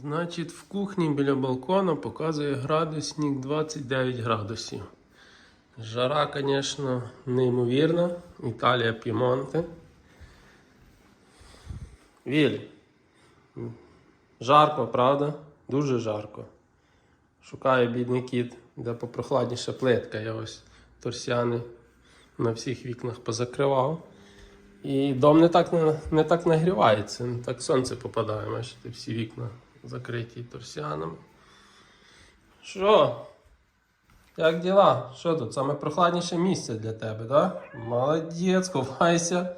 Значить, в кухні біля балкона показує градусник 29 градусів. Жара, звісно, неймовірна. Італія Пімонте. Вілі. Жарко, правда? Дуже жарко. Шукає бідний кіт, де попрохладніша плитка. Я ось торсяни на всіх вікнах позакривав. І дом не так, не так нагрівається, не так сонце попадає, бачите, всі вікна закриті торсіанами. Що? Як діла? Що тут? Саме прохладніше місце для тебе? Да? Молодець, ховайся.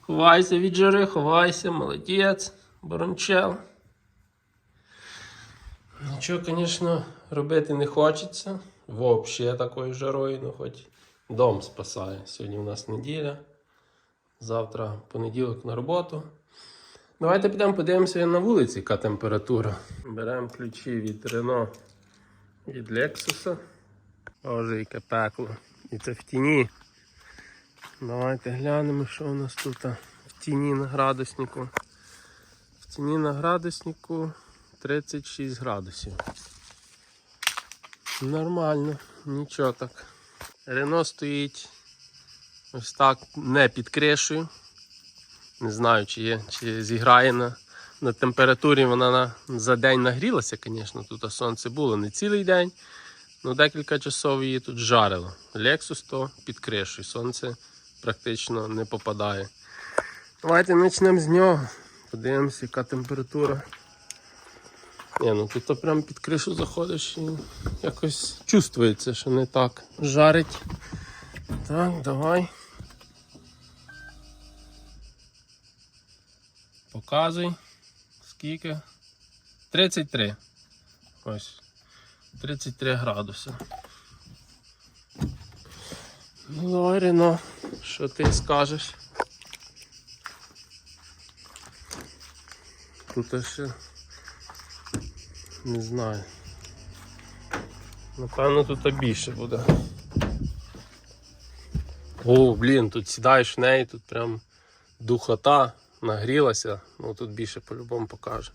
Ховайся від жари, ховайся, молодець, борончел. Нічого, звісно, робити не хочеться. Взагалі такою жарою, ну хоч дом спасає. Сьогодні у нас неділя. Завтра понеділок на роботу. Давайте підемо подивимося на вулиці, яка температура. Беремо ключі від Рено від Lexus. Боже, яке пекло. І це в тіні. Давайте глянемо, що у нас тут в тіні на градуснику. В тіні на градуснику 36 градусів. Нормально, нічого так. Рено стоїть ось так не під кришею. Не знаю, чи є, чи зіграє на, на температурі. Вона на, за день нагрілася, звісно. Тут сонце було не цілий день. Ну, декілька часов її тут жарило. Lexus то під кришею. Сонце практично не попадає. Давайте почнемо з нього. Подивимося, яка температура. Ні, ну тут то прямо під кришу заходиш і якось чувствується, що не так жарить. Так, давай. Показуй. Скільки? 33. Ось. 33 градуси. Ну, що ти скажеш? Тут ще не знаю. Напевно, тут більше буде. О, блін, тут сідаєш в неї, тут прям духота нагрілася, ну тут більше по-любому покаже.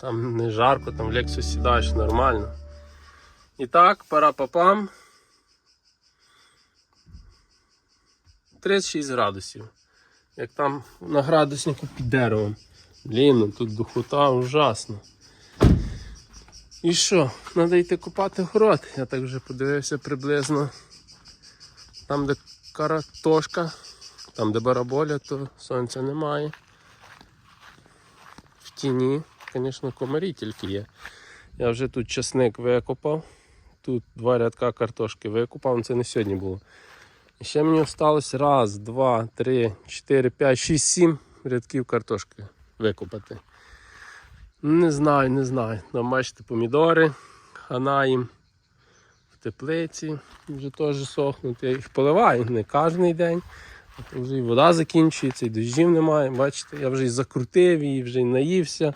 Там не жарко, там в Lexus сідаєш нормально. І так, пара папам. 36 градусів. Як там на градуснику під деревом. Блін, ну тут духота ужасно. І що? Треба йти купати город. Я так вже подивився приблизно. Там, де каратошка, там, де бараболя, то сонця немає. Тіні, звісно, комарі тільки є. Я вже тут часник викопав. Тут два рядка картошки викопав, це не сьогодні було. Ще мені залишилось раз, два, три, чотири, п'ять, шість, сім рядків картошки викопати. Не знаю, не знаю. Там помідори, хана їм в теплиці вже теж сохнуть. Я їх поливаю не кожен день. Вже і вода закінчується, і дощів немає. Бачите, я вже і закрутив її, вже і наївся.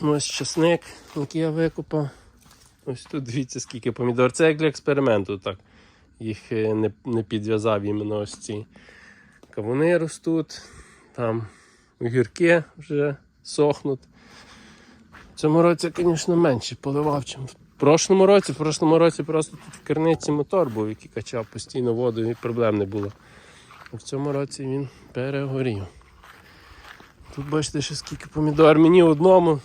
Ось часник, який я викопав. Ось тут дивіться, скільки помідор. Це як для експерименту. так. Їх е, не, не підв'язав іменно ось ці. Кавуни ростуть, там огірки вже сохнуть. В цьому році, звісно, менше поливав, ніж в прошлому році. В прошлому році просто тут в керниці мотор був, який качав постійно воду і проблем не було. В цьому році він перегорів. Тут бачите, ще скільки помідор. Мені одному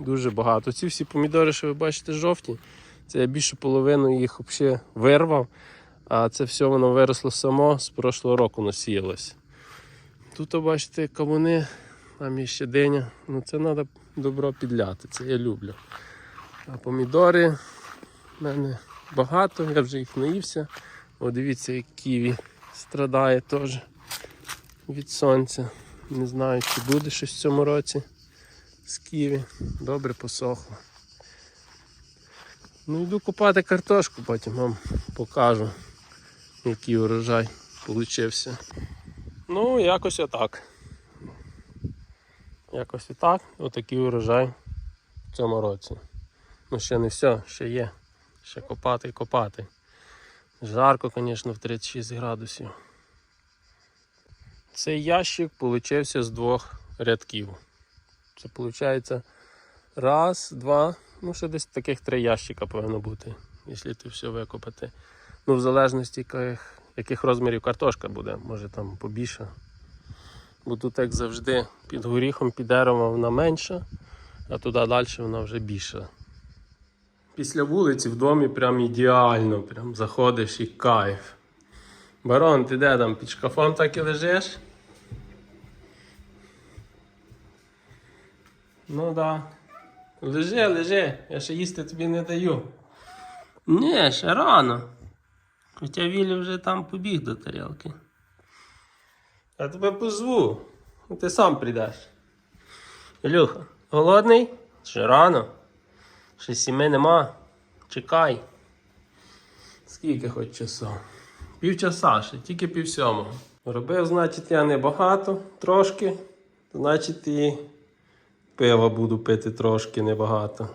дуже багато. Ці всі помідори, що ви бачите, жовті. Це я більше половину їх взагалі вирвав, а це все воно виросло само з прошлого року насіялось. Тут, бачите, кавуни, там є ще диня. Ну це треба добро підляти, це я люблю. А помідори в мене багато, я вже їх наївся. О, дивіться, як ківі страдає теж від сонця. Не знаю, чи буде щось в цьому році з ківі. Добре посохло. Ну йду купати картошку, потім вам покажу, який урожай получився. Ну, якось отак. Якось отак. Отакий урожай в цьому році. Ну ще не все, ще є. Ще копати і копати. Жарко, звісно, в 36 градусів. Цей ящик получився з двох рядків. Це виходить Раз, два. Ну, ще десь таких три ящика повинно бути, якщо ти все викопати. Ну, в залежності, яких, яких розмірів картошка буде, може там побільше. Бо тут, як завжди, під горіхом, під деревом вона менша, а туди далі вона вже більша. Після вулиці в домі прям ідеально, прям заходиш і кайф. Барон, ти де там під шкафом так і лежиш? Ну да. Лежи, лежи, я ще їсти тобі не даю. Ні, ще рано. Хоча Вілі вже там побіг до тарілки. Я тебе позву. Ти сам прийдеш. Ілюха, голодний? Ще рано. Ще сіми нема. Чекай. Скільки хоч часу? Півчаса ще, тільки пів сьомого. Робив, значить, я небагато, трошки. Значить, і пива буду пити трошки небагато.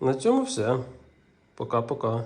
На цьому все. Пока-пока.